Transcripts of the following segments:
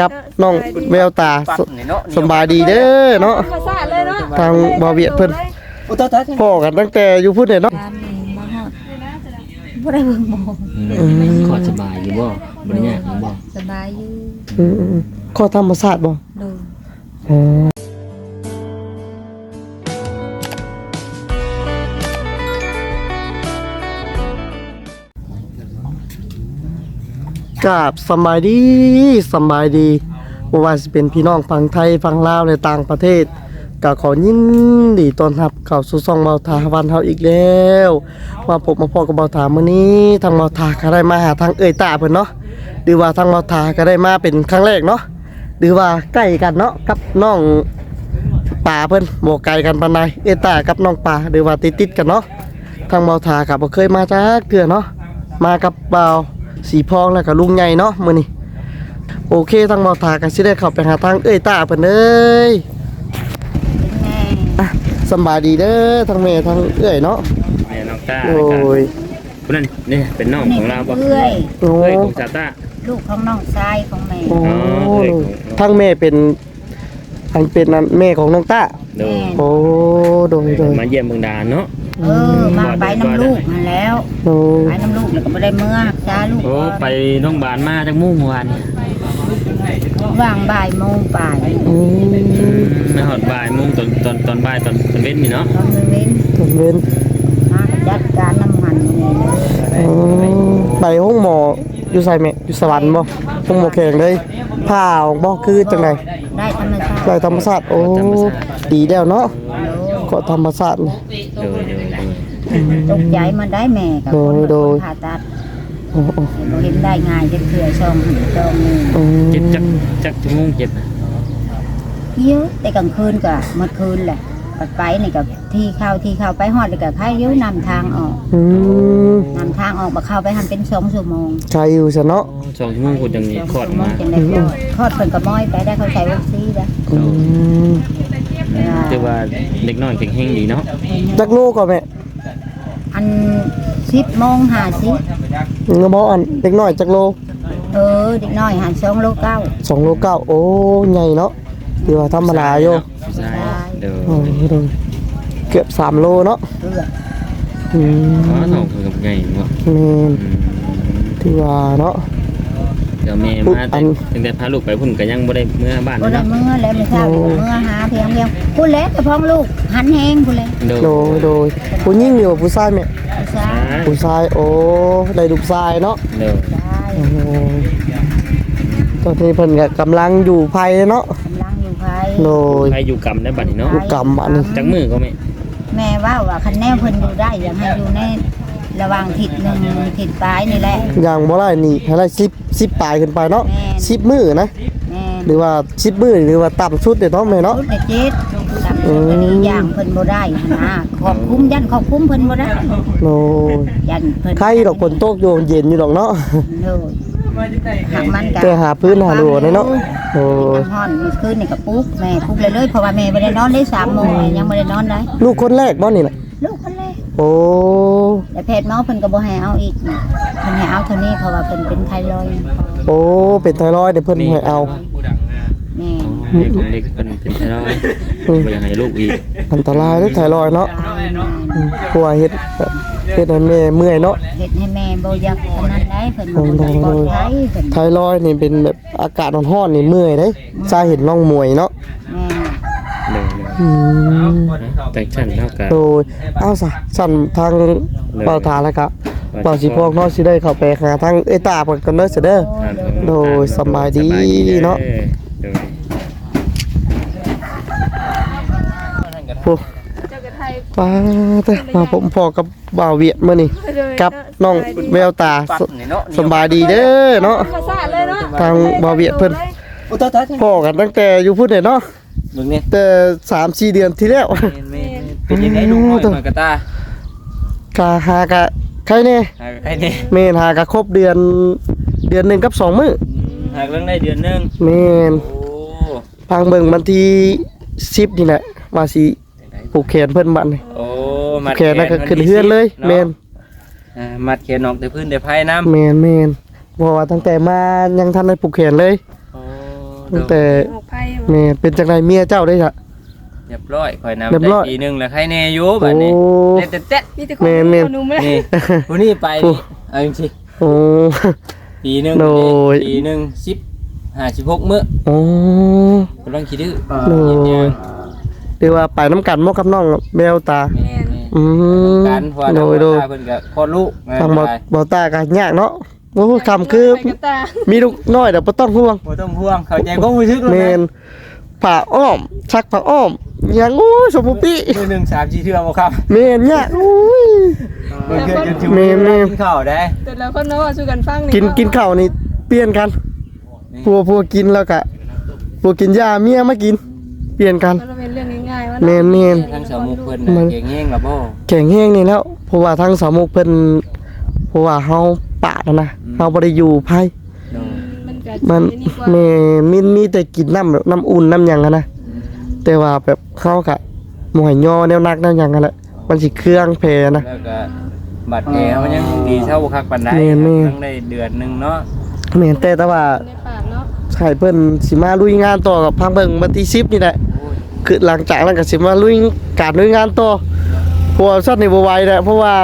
กับน้องแววตาปัดสนี่เนาะสำบายดีเด้อเนาะภาษาเลยเนาะทางบ่าวเวียดเพิ่นโอ้ตายตายพ่อกันตั้งแต่อยู่พุ่นเนี่ยเนาะตามนี่มาฮอดบ่ได้เบิ่งหมอขอสบายอยู่บ่บ่ได้ยากอยู่บ่สบายอยู่อืมๆข้อธรรมศาสตร์บ่ดูอ๋อ กับสบายดีสบายดีบ่ว่าสิเป็นพี่น้องฝั่งไทยฝั่งลาวในต่างประเทศก็ขอยินดีต้อนรับเข้าสู่ช่องเบาทาวันเฮาอีกแล้วว่าผมมาพอกับเบาทามื้อนี้ ทางเบาทาก็ได้มาหาทางเอ่ยตาเพิ่นเนาะหรือว่าทางเบาทาก็ได้มาเป็นครั้งแรกเนาะหรือว่าใกล้กันเนาะกับน้องป่าเพิ่นบ่ไกลกันปานใดเอ่ยตากับน้องป่าหรือว่าติดๆกันเนาะทางเบาทาก็บ่เคยมาจักเทื่อเนาะมากับเบา สีพองแล้วก็ลุงใหญ่เนาะมื้อนี้โอเคทางเบาทาก็สิได้เข้าไปหาทางเอ้ยตาเพิ่นเอ้ยเป็นไงอะสำบายดีเด้อทางแม่ทางเอ้ยเนาะแม่น้องตาโอ้ยคนนั้นนี่เป็นน้องนี่ของเราบ่เอื้อยโอ้เอ้ยของซาตาลูกของน้องชายของแม่โอ้เอ้ยทางแม่เป็น ทางเป็นนั่นแม่ของน้องตาโดยโอ้โดยโดยมาเยี่ยมเมืองดานเนาะเออมาไปน้ำลูกมาแล้วโอ้ยไปน้ำลูกแล้วก็บ่ได้เมื่อจ้าลูกโอ้ไปโรงพยาบาลมาจากมุ่งเมื่อวานนี่ว่างบ่ายโมงป่ายอืมอืมมาหอดบ่ายโมงตอนตอนตอนบ่ายตอนตอนเว้นนี่เนาะตอนมื้อเว้นผมเว้นมาจัดการน้ำมันนี่เลยอืมไปห้องหมออยู่ไสแม่อยู่สวรรค์บ่ห้องหมอแข็งเลยผ่าออกบ่คือจังไดได้ธรรมชา ติไรธรรมศาสตร์โอ้ดีแล้วเนาะก็ธรรมศาสตร์นี่ โดยโดยโดยตกใจมาได้แม่กับโดคยนโดย ผ่าตัดโอ้โอ้บ่เห็นได้ง่ายจะเถื่อช่องหันช่องนี่อืมเจ็บจักจักชั่วโมงเจ็บน่ะเยอะแต่กลางคืนก็เมื่อคืนแหละ ปัดไปนี่กับที่เข้าที่เข้าไปฮอดเลยกับใครอยุ่นำทางออกอืมนำทางออกมาเข้าไปหันเป็นสองชั่วโมงใครอยู่ซะเนาะอ๋อสองชั่วโมงคนจังนี้คลอดมาจนได้คลอดคลอดเพิ่นก็ม้อยไปได้เขาใช้วัคซีนแล้วอืมถือว่าเด็กน้อยแข็งแรงดีเนาะจักโลก็แม่อันสิบโมงหาสิเงาบ่อันเด็กน้อยจักโลเออเด็กน้อยหันสองโลเก้าสองโลเก้าโอ้ใหญ่เนาะถือว่าธรรมดาอยู่ ใช่เดี๋ยวโอ้โหเกือบสามโลเนาะเลือดอืมอ๋อสองคนกับไงวะแม่นอืมถือว่าเนาะเดี๋ยวแม่ปุ๊บมาอัแต่นตั้งแต่พาลูกไปพุ่นก็ยังบ่ได้เมื่อบ้านบ่นะได้เนาะเมื่อแล้วไม่ทราบเมื่อหาเพียงเพียงพูดแล้วแต่พ้องลูกหันแห้งพูดเลยโดโดยโดยผู้หญิงอยู่กับผู้ชายแม่ผู้ชายผู้ชายโอ้ได้ลูกชายเนาะเดี๋ยวได้โอ้โหตอนนี้เพิ่นก็กำลังอยู่ภายเนาะ โดยใครอยู่กรรมได้บัดนี้เนาะอยู่กรรมอันนี้จักมือก็ไม่แม่ว่าว่าคันแนวเพิ่นอยู่ได้อยากให้อยู่ในระหว่างทิศหนึ่งทิศปลายนี่แหละอย่างบ่ได้นี่ให้ได้สิบสิบปลายขึ้นไปเนาะแม่นสิบมือนะแม่หรือว่าสิบมือหรือว่าต่ำสุดเด้เนาะแม่เนาะชุดในเจ็ดตามชุดอันนี้อย่างเพิ่นบ่ได้หั้นนะขอบคุ้มยันขอบคุ้มเพิ่นบ่ได้โอ้ยยันเพิ่นใครดอกฝนตกอยู่เย็นอยู่ดอกเนาะโน่ หักมันก็แต่หาพื้นหารัวเนาะโอ้ยน้ำฮ้อนมื้อคืนนี่ก็ปลุ๊กแม่ปลุ๊กเลยเลยเพราะว่าแม่บ่ได้นอนได้3โมงแม่ยังบ่ได้นอนได้ลูกคนแรกบ่นี่น่ะลูกคนแรกโอ้แต่แพทย์หมอเพิ่นก็บ่ให้เอาอีกนะเพิ่นให้เอาเท่านี้เพราะว่าเพิ่นเป็นไทรอยด์โอ้เป็นไทรอยด์เดี๋ยวเพิ่นให้เอาแม่เด็กของเด็กเป็นเป็นไทรอยด์บ่อยากให้ลูกอีกอันตรายเด้อไทรอยด์เนาะ อืมกลัวเฮ็ดแบบเฮ็ดให้แม่เมื่อยเนาะเฮ็ดให้แม่บ่อยากปานนั้นได้เพิ่นบ่ปลอดภัยเพิ่นไทรอยด์นี่เป็นแบบอากาศร้อนๆนี่เมื่อยเด้สาเหตุน้องมวยเนาะแม่เดี๋ยวอืมๆแต่ฉันเท่ากับโดยเอาซะสั่นทางเป่าทาแล้วครับเป่าสิพวกเนาะสิได้เข้าไปหาทางเอ้ยตาเพิ่นกันเด้อเสยเด้อโดยสบายดีเนาะโดยโอ้ ป้าเด้อมาผมพอกับบ่าวเวียดมื้อนี้กับน้องแววตาปัดสนี่เนาะสำบายดีเด้อเนาะภาษาเลยเนาะทางบ่าวเวียดเพิ่นโอ้ตายตายพ่อกันตั้งแต่อยู่พุ่นเนี่ยเนาะเบิ่งนี่แต่3 4เดือนที่แล้วแม่นๆเป็นยังไงลูกน้อยมากระตากะหากะใครแน่หากไอ้นี่แม่นหากะครบเดือนเดือนหนึงกับสองมื้อหากเรื่องได้เดือนหนึงแม่นโอ้พังเบิ่งวันที่10นี่แหละว่าสิ ผูกแขนเพิ่นบัดนี่โอ้ผูกแขนแล้วก็ขึ้นเฮือนเลยแม่นอ่ามัดแขนออกแต่พื้นแต่ไผ่น้ำแม่นแม่นเพราะว่าตั้งแต่มายังทันได้ผูกแขนเลยโอ้ตั้งแต่หกไพ่แม่เป็นจังไดเมียเจ้าได้จ้ะเรียบร้อยข่อยนำเรียบร้อยได้ปีหนึงแล้วใครแน่อยู่บัดนี้โอ้ได้แต่เต๊ะมีแต่คนแม่นแม่น คนหนุ่มเลยนี่ผู้นี้ไปโอ้นี่เอาจริงโอ้ ๆปีหนึงโดย ปีหนึงสิบห้าสิบหกมื้อโอ้ กำลังคิดดื้อโดเย็นย เรียกว่าไปน้ำกันหมอกับน้องแมวตาๆแม่นอืมการเพราะว่าโดทางยโดยตาเพิ่นก็คลอดลูกทางบ่ไปบ่ตาก็ยากเนาะโอ้คำคือไปกับตามีลูกน้อยแต่บ่ต้องห่วงบ่ต้องห่วงเข้าใจความรู้สึกแล้วแมนะนผ่าอ้อมชักผ่าอ้อมยังโอ้ยสมมุติมื้อหนึงสามสี่เทื่อบ่ครับแมนยากโอ้ย เพิ่นเกิดจนถึงแม่นแม่น กินข้าวได้แต่ละคนเนาะว่าสู้กันฟังกินกินข้าวนี่เปลี่ยนกันพัวพัวกินแล้วก็พัวกินยาเมียมากิน เปลี่ยนกันมันเป็นเรื่องง่ายๆว่า แมนแมนทางสาวมุกเพิ่นมัน่ะนเก่งแฮงล่ะบ่แข็งแห้งนี่แล้วเพราะว่าทั้งสามมุกเพิ่นเพราะว่าเฮาปาดนะนะเฮาบ่ได้อยู่ไผโดยมันก็มันนี่กว่าแม่มีมีแต่กินน้ำแบบน้ำอุ่นน้ำหยังอะนะแต่ว่าแบบเข้ากะหมวยย่อแนวนักแนวหยังกันแหละมันสิเครื่องแพนะ แล้วก็บัตรแผลมันยังดีเท่าบ่คักปานใดแม่นแม่นทั้งได้เดือนหนึงเนาะแม่นแต่แต่ว่าในปากเนาะ ใช่เพิ่นสิมาลุยงานต่อกับพังเบิ่งวันที่10นี่แหละโอ้ย คือหลังจากนั้นก็สิมาลุยการลุยงานต่อเพราะว่าสัตว์นี่บ่ไหวแล้วเพราะว่า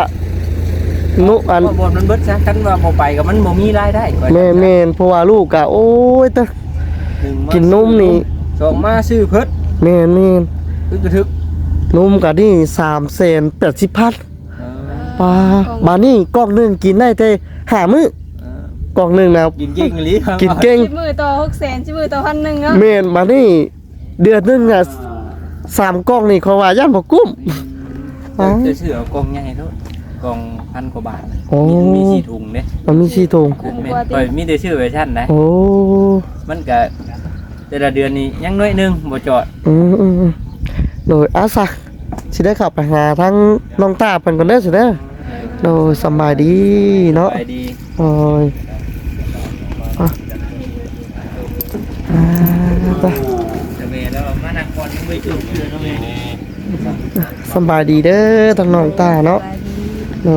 นุอัน บ่บ่มันเบิดซะกันว่าบ่ไปก็มันบ่มีรายได้ก่อนแม่แม่นเพราะว่าลูกก็โอ้ยแต่หงากินนมนี่ สองมาซื้อเพิดแม่นแม่นอึกกระทึกนมก็นี่380,000เออปลาบานี่กล่องหนึงกินได้แต่ห้ามื้อเออกล่องหนึงนะกินเก่งอีหลีครับกินเก่ง ชิบมือต่อหกแสนชิบมือต่อพันหนึ่งเนาะ เมนมานี่เดือนหนึงอะ สามกล่องนี่เขาว่าย่านบ่กุ้มจะจะซื้อเอากล่องใหญ่เท่ากล่องพันกว่าบาทโอ้มีมีสี่ถุงเด้มันมีชีทงแม่นข่อยมีแต่ชื่อเวอร์ชันนะโอ้มันก็แต่ละเดือนนี้ยังน้อยหนึงบ่จอดอืมอืมอืมโดยอาสักสิได้เขับไปหาทั้งน้องตาเพิ่นก่อนเด้อสิเด้อโดยสำบายดีเนาะไปดี โอ้ยอะอ่าไป แต่แม่แล้วมานักบอลยังไม่ถึงเดือนแล้วแม่ สำบายดีเด้อทั้งน้องตาเนาะโด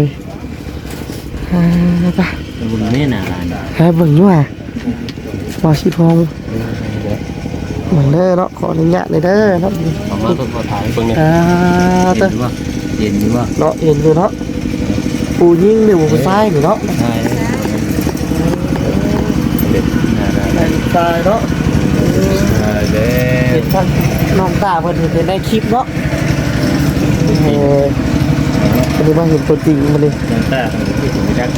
ยอ่าไปบุญแม่น่ะหลานให้เบิ่งอยู่อะว่าสิพองเบิ่งเด้อเนาะขออนุญาตเลยเด้อเนาะออกมาก็ขอถ่ายเบิ่งเนี่ยอ่าเห็เด้อนอยู่ว่าเห็นอยู่ว่าเนาะเห็นอยู่เนาะผู้ยิงหรือผู้ชายนี่เนาะใช่เด็ดน่ารักในชายเนาะเด้เห็น ท่านน้องตาเพิ่นเห็นในคลิปเนาะเอออันนี้มาเห็นตัวจริงมาเลยน้ำตาที่ผมจัก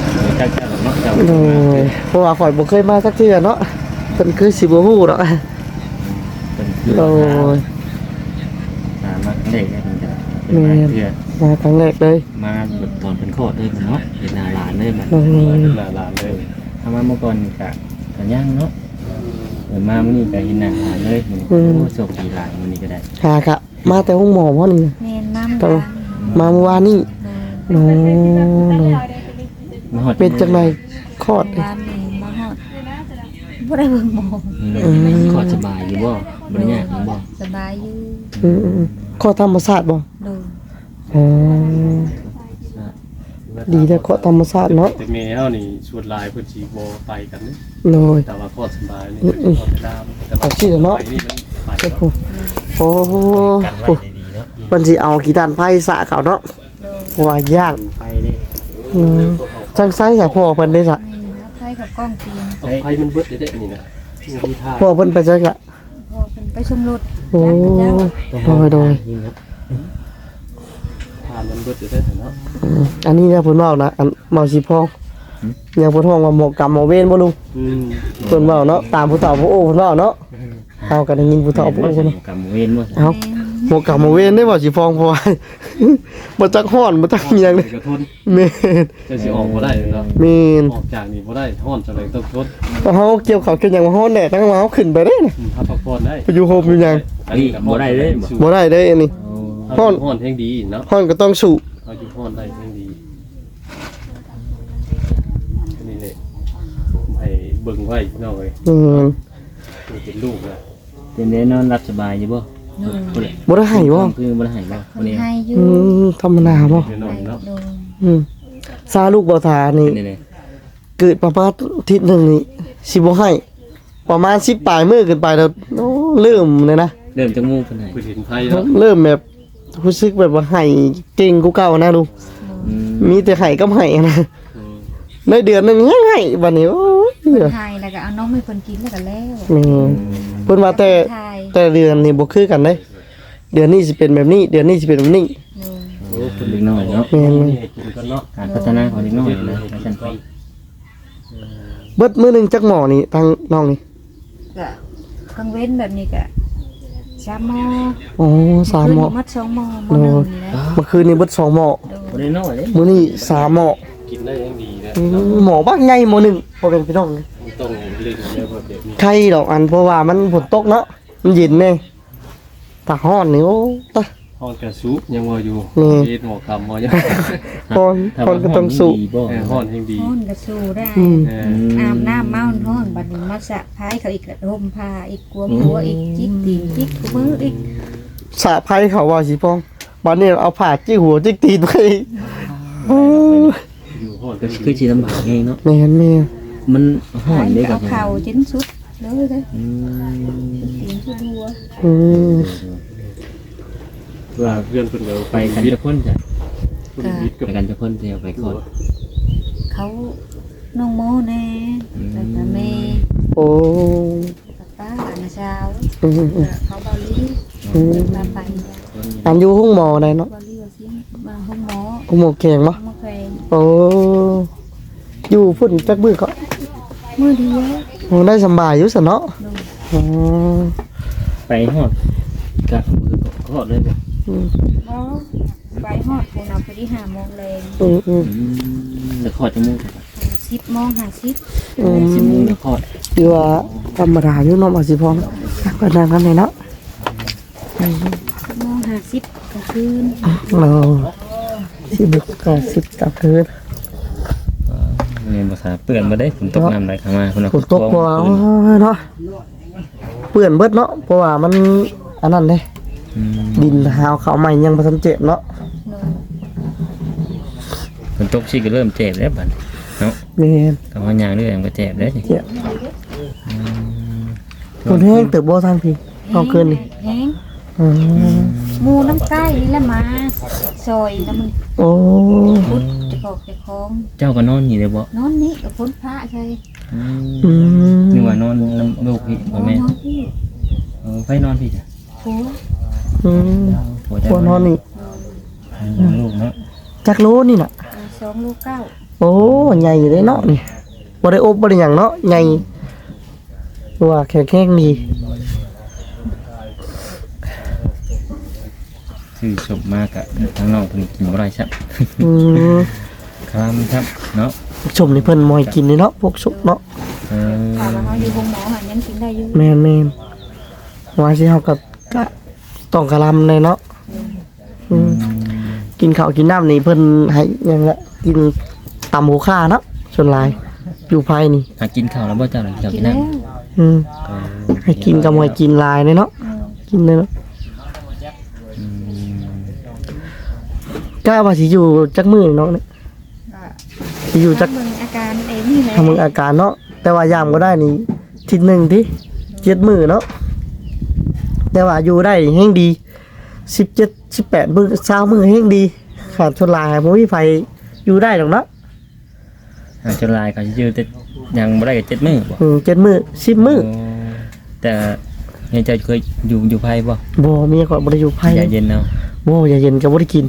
จักจักเนาะเจ้าโอ้ยเพราะว่าข่อยบ่เคยมาสักเทื่อเนาะเพิ่นคือสิบ่ฮู้เนาะเป็นเพื่อโอ้ยนมาเด็กเนี่ยมันจะเป็นมาเพื่อมาครั้งแรกเลย มาแบบตอนเป็นโคตรเลยมันเนาะเป็นนาหลานเลยมันโอ้ยนาหลานเลยทำมาเมื่อก่อนกะกะย่างเนาะเออมามื้อนี้กะเห็นหน้าหลานเลยมันโอ้โชคดีหลานมื้อนี้ก็ได้หากะมาแต่ห้องหมอพ่อนี่แม่นน้ำต้ดัองงมาเมื่อวานนี่โน้โนมาฮอดเป็นจังไดคลอดน้ำนี่มาฮอดบ่ได้เบิ่งหมออืม ขอสบายอยู่บ่บ่ได้ยากบ่สบายอยู่อืมๆคลอดธรรมชาติบ่ดูอ๋อ ดีแต่คลอดธรรมชาติเนาะแต่เมย์เฮานี่ชวนหลายเพิ่นสิบ่ไปกันเด้โดยแต่ว่าคลอดสบายนี่เพิ่นสิคลอดได้แต่ว่าเอาสิเนาะไปนี่มันไปโอ้โหโอ้โหโอ้มันสิเอากี่ตันไผ่สะเขาเนาะว่ายากไปนี่อืมจังไสจากพ่อเพิ่นได้สะนี่นะไทยกับกล้องจีนเอาไปมันเบิดได้ๆนี่นะนี่มีท่าพ่อเพิ่นไปจังละพอเป็นไปชมรถโอ้โดยโดย ท่ามันเบิดได้ๆเนาะอืมอันนี้เนี่ยเพิ่นเว้านะอันเมาสิพองยังเพิ่นฮ้องว่าหมอกกรรมหมอเวรบ่ลุงอืมเพิ่นเว้าเนาะตามผู้เฒ่าผู้โอ้เพิ่นเว้าเนาะเฮาก็ได้ยินผู้เฒ่าผู้โอ้เพิ่นเนาะกับเวนบ่เอ้าหมอกกรรมหมอเวรได้บ่สิพองเพราะว่า บ่จักฮ้อนบ่จักอิหยังเลยกระทนแม่นจะสิออกบ่ได้เนาะแม่นออกจากนี่บ่ได้ฮ้อนจังไดต้องทนเฮาเกี่ยวข้าวเกี่ยวหยังมาฮ้อนแดดตั้งมาเฮาขึ้นไปได้นี่ อืมถ้าพักผ่อนได้ไปอยู่โฮมอยู่หยังนี่บ่ได้เลยบ่ บ่ได้เด้อันนี้ฮ้ ฮ้ออนนฮ้อนแฮงดีเนาะฮ้อนก็ต้องสู้เอาอยู่ฮ้อนได้แฮงดีอันนี้แหละให้เบิ่งไว้พี่น้องเอ้ยอืมเป็นลูกนะเป็นได้นอนรับสบายอยู่บ่ดูบ่ได้ให้บ่คือบ่ได้ให้บ่ควันนนี้ให้อยู่อืมธรรมดาบ่เดี๋ยวหน่อยเนาะดูอืมซาลูกบ่ทานี่เป็นได้เกิดประมาณอาทิศหนึงนี่สิบ่ให้ประมาณ10ปลายมื้อขึ้นไปแล้วโอ้เริ่มเลยนะเริ่มจากหมู่เพิ่นให้เพิ่นเห็นไผเนาะเริ่มแบบ รู้สึกแบบว่าให้เก่งกูเก่านะดูอืมมีแต่ให้กับให้นะอืมในเดือนหนึงให้ให้บัดนี้โอ้ยเดือไทยแล้วก็เอาน้องให้คนกินแล้วก็แล้วแม่เพิ่นว่าแต่ไทยแต่เดือนนี่บ่คือกันเด้เดือนนี้สิเป็นแบบนี้ เดือนนี้สิเป็นแบบนี้โอ้เพิ่นเล็กน้อยเนาะแม่นนี่ให้กินกันเนาะการพัฒนาของเล็กน้อยนะอาจารย์ไปเบิดมื้อหนึงจักหมอนี่ทางน้องนี่ก็กลางเว้นแบบนี้ก็ สามโมงอ๋อสามหมอ มัดสองโมงโมงหนึ่งนี่แหละเมื่อคืนนี้เบิดสองหมอบ่ได้น้อยเด้มื้อนี้สามหมอกินได้ยังดีนะอืมหมอบักใหญ่หมอหนึงบ่เป็นพี่น้องต้องเล่นแล้วแบบนี้ใครดอกอันเพราะว่ามันฝนตกเนาะมันเย็นแน่ตาฮ้อนนี่โอ้ตา ฮอนกระซุปยังว่าอยู่นี่ เฮ็ดหมอคำบ่ยังฮ้อนฮ้อนก็ต้องสู้ดีบ่เออฮอนแห่งดีห้อนก็สู้ได้อืม เอออาบน้ำเมาห้อนบัดนี้มาสะพายเขาอีกกระดมผ้าอีกกลัวหัวอีกจิกตีนจิกมืออีกสะไผเขาว่าสิพองบัดนี้เอาผ้าจิกหัวจิกตีนไปโอ้ยอยู่ฮอนก็ก็คือสิลำบากเองเนาะแม่นแม่นมันฮ้อนเด้เอากับเข่าจิ้นสุดเลยเลยอืมตีนสุดหัวอืม ว่าเพื่อนเพิ่นก็ไปกันจะคนจ้ะเพิ่นวิทย์ไปกับกันจะคนเดียวไปก่อนเขาน้องโมแน่แล้วก็แม่โอ้กับป้าอาณาชาวอืมอืมเขาบาลีอืมมาไปอันอยู่ห้องหมอได้เนาะบาลีว่าสิมาห้องหมอห้องหมอแข็งบ่มาแขวงโอ้อยู่พุ่นจักมือก็มือเดียวโอ้ได้สำบายอยู่ซะเนาะอ๋อไปฮอดกะมือก็ฮอดเลยบ่ อืมเพราะไปฮอดพวกเราไปที่ห้าโมงแรงอืมอืมอืมแล้วฮอดจังมู่สิบโมงห้าสิบอืมสิบโมงแล้วฮอดคือว่าธรรมดาอยู่เนาะมาสิพองก็นั่งกันเลยเนาะสิบโมงห้าสิบกลางคืนเราสิบุกก็สิบกลางคืนเรียนภาษาเปื้อนบ่ได้ฝนตกน้ำไหลเข้ามาพุ่นน่ะฝนตกกว่าโอ้ยเนาะเปื้อนเบิดเนาะเพราะว่ามันอันนั้นเด้อืม ดินหาวเขาใหม่ยังบ่ทันเจ็บเนาะฝนตกสิก็เริ่มเจ็บแล้วบัดเนาะแม่นแต่ว่ายางเรื่องก็เจ็บแล้วนี่เจ็บคนแห้งเติบบ่ทางพี่เอาคืนนี่แห้งอืมหมูน้ำใต้นี่แหละมาซอยแล้วมันโอ้พุดจะกอกจะคล้องเจ้าก็นอนนี่เลยบ่นอนนี่กับพ้นพระใช่อืมอืมนึกว่านอนน้ำลูกพี่นบ่อนแม่นนอนที่เออไปนอนพี่จ้ะผัว อืมผัวตัวนอนนี่อืมลูกเนาะจักโลนี่น่ะสองลูกเก้าโอ้ใหญ่เลยเนาะนี่บ่ได้อบบ่ได้หยังเนาะใหญ่ว่าแข็งๆดีซื้อศพมากอะทางน้องเพิ่นกินบ่ได้ครับอืมครับครับเนาะชมนี่เพิ่นมอยกินนี่เนาะพวกสุกเนาะเออถามว่าเขาอยู่ห้องหมอหันยังกินได้อยู่แม่นแม่นว่าสิเฮากับกะ ต้องกะลำเลยเนาะอืมกินข้าวกินน้ำนี่เพิ่นให้หยังละกินตำหูค่าเนาะส่วนหลาย อยู่ภายนี่หากินข้าวแล้วบ่เจ้าหลังจากกิกินนแล้น้วำอืมเออให้กินกับมวยกินหลายเลยเนาะกินเลยเนาะอืมกล้าว่าสิอยู่จักมื้อเนาะเนี่ยสิอยู่จักมึงอาการเองนี่แหละทำมึงอาการเนาะแต่ว่ายามก็ได้นี่ทิศหนึ่งที่เจ็ดมือเนาะ แต่ว่าอยู่ได้แห่งดีสิบเจ็ดสิบแปดมือเช้ามือแห่งดีขาดชนลายบ่มีไฟอยู่ได้หรอกเนาะหาจนลายก็สิอยู่แต่ยังบ่ได้ก็7มื้อบ่อืมเจ็ดมือสิบมือโแต่เนี่ยเจ้าเคยอยู่อยู่ไผบ่บ่มีก่อนบ่ได้อยู่ไผยาเย็นเอาบ่ยาเย็นก็บ่ได้กิน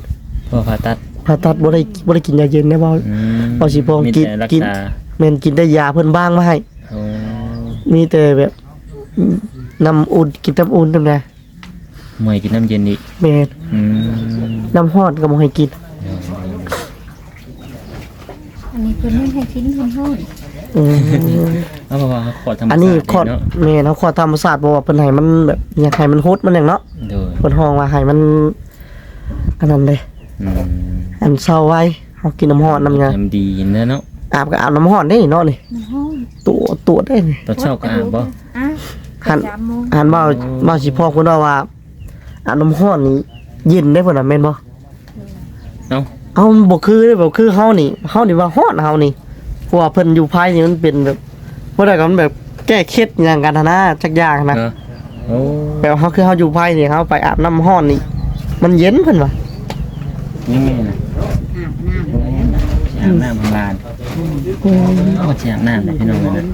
เพราะผ่าตัดผ่าตัดบ่ได้บ่ได้กินยาเย็นได้บ่อืมเอาสิพองมีกินแต่รักกินษาแม่นกินได้ยาเพิ่นบ้างมาให้ โอ้มีแต่แบบ น้ำอุ่นกินน้ำอุ่นนำนะมวยกินน้ำเย็นอีกแม่นอืมน้ำร้อนก็บ่ให้กินอันนี้เพิ่นไม่ให้กินคนห้องอืมเอาเพราะว่าเขาขอธรรมอันนี้ศาสตร์ขอดเนาะแม่นเขาขอดธรรมศาสตร์บอกว่าเพิ่นให้มันแบบอยากให้มันฮดมันหยังเนาะโดยเพิ่นห้องว่าให้มันอันนั้นเด้อืมอันเศร้าไว้เฮากินน้ำร้อนน้ำหยังทำดีนะเนาะอาบก็อาบน้ำร้อนได้เนาะนี่มันห้องตัวตัวได้นี่ตอนเช้าก็อาบบ่อะ หันสามโมงอ่านเว้าเว้าสิพ่อเพิ่นว่าว่าอาบน้ำร้อนนี่เย็นได้เพิ่นน่ะแม่นบ่เอ้าเอ้าบ่คือเด้บ่คือเฮานี่เฮานี่ว่าร้อนเฮานี่เพราะว่าเพิ่นอยู่ภายนี่มันเป็นแบบบ่ได้ก็มันแบบแก้เคล็ดอย่างกันนะจักอย่างนะเนาะโอ้แบบเขาคือเขาอยู่ไพ่นี่เขาไปอาบน้ำห้อนนี่ มันเย็นเพิ่นวะยังไงนะอาบน้ำแล้วอาบน้ำพลานก็จะอาบน้ำเลยพี่น้องเลยนะ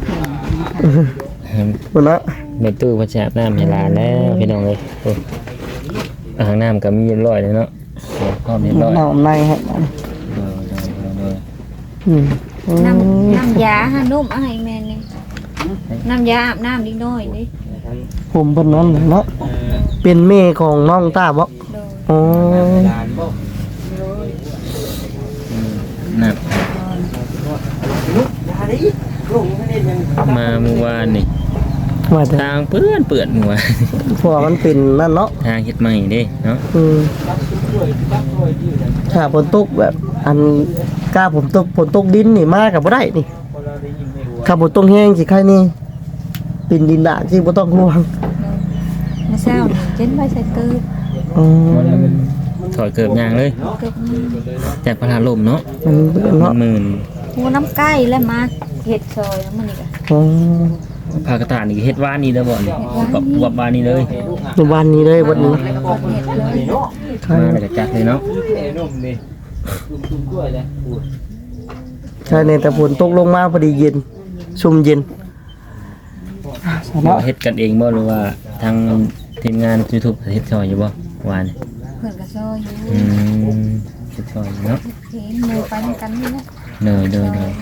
เพิ่นเนาะ ในตู้ก็จะอาบน้ำให้หลานแล้วพี่น้องเลยโอ้อ่างน้ำก็มีเรียบร้อยเลยเนาะเดี๋ยวพร้อมเรียบร้อยน้ำในฮะเดี๋ยวเดี๋ยวเดี๋ยวเดี๋ยวอืมน้ำน้ำยาฮะนุ่มเอาให้แม่นี่น้ำยาอาบน้ำนิดหน่อยนี่ผมเพิ่นนั้นเนาะเป็นแม่ของน้องตาบ่โดยอ๋อน้ำมาเมื่อวานนี่ ว่าแต่ทางเปื้อนเปื้อนเมื่อวานเพราะว่ามันเป็นนั่นเนาะทางเฮ็ดใหม่เด้เนาะอืมถ้าฝนตกแบบอันกล้าผมตกฝนตกดินนี่มากับบ่ได้นี่ถ้าฝนตกแห้งสิใครนี่เป็นดินดาที่บ่ต้องห่วงเมื่อเช้านี่เจนไปใส่เกลืออืมถอดเกือบยางเลยเกลือจากพระธาตุลมเนาะมันเบื่อมัเนาะนหมื่นหัวน้ำไก่แล้วมาเห็ดซอยน้ำมันอีกอะอ๋อ ภาคตานี่ก็เฮ็ดว่านนี่เด้อบ่นี่กับวับวานนี่เลยในวันนี้เลยวันนี้เห็ดเลยมาแล้วก็จัดเลยเนาะใช่ในแต่ฝนตกลงมาพอดีเย็นชุ่มเย็นเราเนาะเฮ็ดกันเองบ่หรือว่าทางทีมงาน YouTube เฮ็ดซอยอยู่บ่วานนี่เพื่อนก็ซอยอยู่อืมเฮ็ดซอยอยู่เนาะเห็นมือไปด้วยกันนี่แหละเด้อเด้อเด้ออะ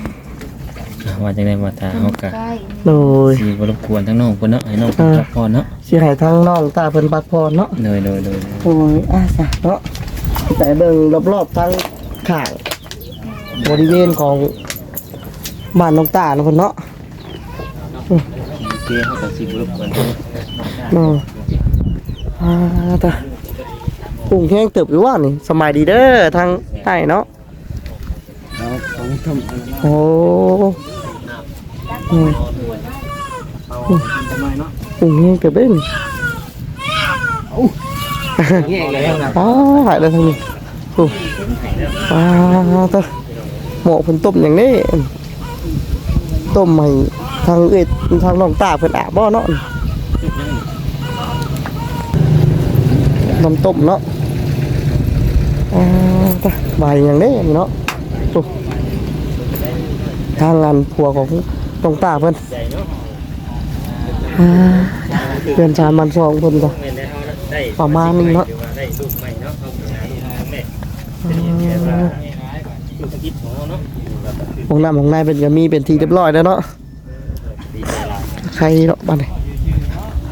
ว่าจังได๋ว่าตาเฮาก็ใกล้โดย สิบ่รบกวนทั้งน้องเพิ่นเนาะให้น้องเพิ่นพักผ่อนเนาะสิให้ทั้งน้องตาเพิ่นพักผ่อนเนาะเด้อเด้อเด้อโอ้ยอะซะเนาะแต่เบิ่งรอบๆทั้งข้างบริเวณของบ้านน้องตาเนาะเพิ่นเนาะโอเคเฮาก็สิบ่รบกวนเนาะอ่าตาปุ่งแห้งเติบอยู่ว่านี่สมัยดีเด้อทางใต้เนาะโอ้ อืมอืมปุ่งแห้งเติบเด้นแง่เลยนะอ้าหายแล้วทางนี้โอ้อ้าตาหมอเพิ่นต้มอย่างนี้ต้มใหม่ทางเอ็ดทางน้องตาเพิ่นอาบบ่เนาะน้ำต้มเนาะอ่าตาใบอย่างนี้เนาะโอ้ทางงานผัวของ น้องตาเพิ่นอ่าเดือนชามมันสองเพิ่นก็ประมาณนี้เนาะได้ลูกใหม่เนาะเอาหาลูกหาแม่ธุรกิจของเราเนาะห้องน้ำของนายเป็นก็มีเป็นทีเรียบร้อยแล้วเนาะดีใจหลายใครเนาะบ้านนี้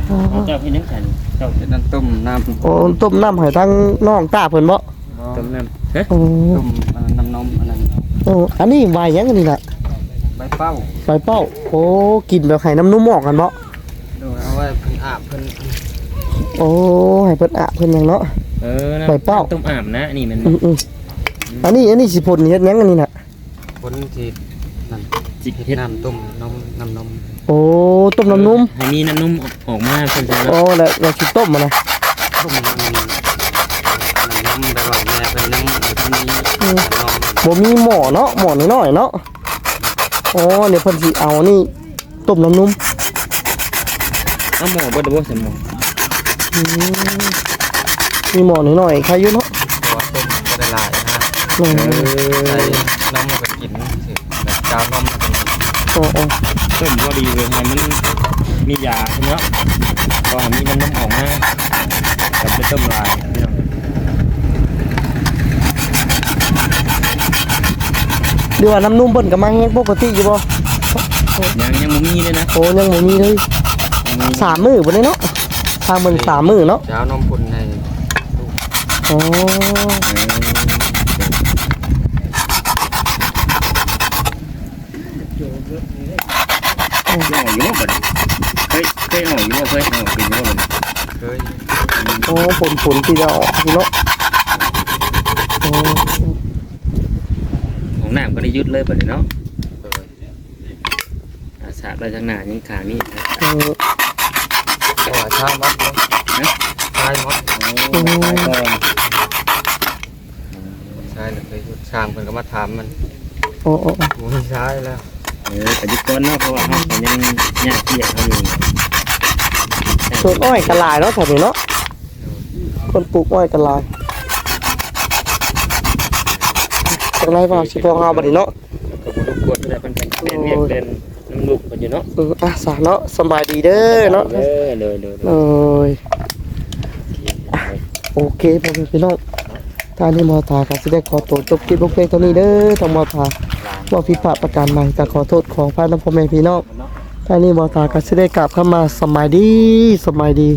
อ๋อเจ้าพี่นึกกันเจ้าน้ำต้มน้โอ้ต้มน้ำให้ทั้งน้องตาเพิ่นบ่ำต้มน้โอ้ำต้มน้ำนมอันนั้นโอ้อันนี้ใบหยังอันนี้ล่ะ ใบเป้าใบเป้า โอ้กินแบบให้น้ำนุ่มออกกันบ่ดูเอาไว้เพิ่นอาบเพิ่นโอ้ให้เพิ่นอาบเพิ่นหยังเนาะ เออนะไปเป้าต้มอาบนะนี่มันอืมอืมอันนี้อันนี้สิผลเฮ็ดหยังอันนี้น่ะคนที่นั่นจิกเฮ็เฮ็ดดน้ำต้มน้ำน้ำนมโอ้ต้มน้ำนุ่มให้มีน้ำนุ่มออกมาเพิ่นจะโอ้แล้วแล้วสิต้มมันนะต้มน้ำน้ำแบบว่าแม่เพิ่นยังทำนี้นมบ่มีหม้อเนาะหม้อน้อยๆเนาะ อ๋อเดี๋ยวเพิ่นสิเอานี่ต้มน้ำนุ่มเอาหม้อบ่ได้บ่ใส่หม้ออืมมีหม้อน้อยๆใครอยู่เนาะตัวต้มก็ได้หลายนะโอ้ใส่น้ำมาก็กินสิแบบกาวนมมาเป็นโอ้โอ้ต้มพอดีเลยให้มันมียาเนาะพอให้มีน้ำนุ่มออกมากับไปต้มลายพี่น้อง เดี๋ยวว่าน้ำนุ่มเพิ่นก็มาแห้งปกติอยู่บ่ยังยังบ่มีเลยนะโอ้ยังบ่มีเลยยังมีสามมื้อบ่ได้เนาะทางเบิ่งสามมื้อเนาะเช้านมพุ่นให้โอ้เออห่ออยู่บ่บัดนี้เคยเคยห่ออยู่บ่เคยห่อกินอยู่บ่บัดนี้เคยโอ้ผลผลที่จะออกนี่เนาะโอ้ของ น้ำก็ได้ยุดเลยบัดนี้เนาะเคยอาสาไปทางหน้ายังขานี่นะโอ้โอ้ยชายมดเลยชายมดโอ้ตายก่อนชายเลยเคยหยุดช่างเพิ่นก็มาถามมันโอ้โอ้หมูชายแล้วเออแต่ยุคก่อนเนาะเพราะว่าเขาก็ยังยากเกี่ยเขาอยู่ส่วนอ้อยกระลายเนาะแถวนี้เนาะคนปลูกอ้อยกระลาย จังไรว่าสิพอเอาบัดนี้เนาะก็บ่รบกวนแต่เป็นเป็นเรียกเดินน้ำลูกกันอยู่เนาะเอออะสาเนาะสบายดีเด้อเนาะเออเลยเลยโอ้ยโอเคพ่อแม่พี่น้องท่านนี้หมอตาก็สิได้ขอตัวจบคลิปลงเพลงเท่านี้เด้อทางมอตาว่าผิดพลาดประการใหม่ก็ขอโทษขออภัยนำพ่อแม่พี่น้องท่านนี้หมอตาก็สิได้กลับเข้ามาสำบายดีสำบายดี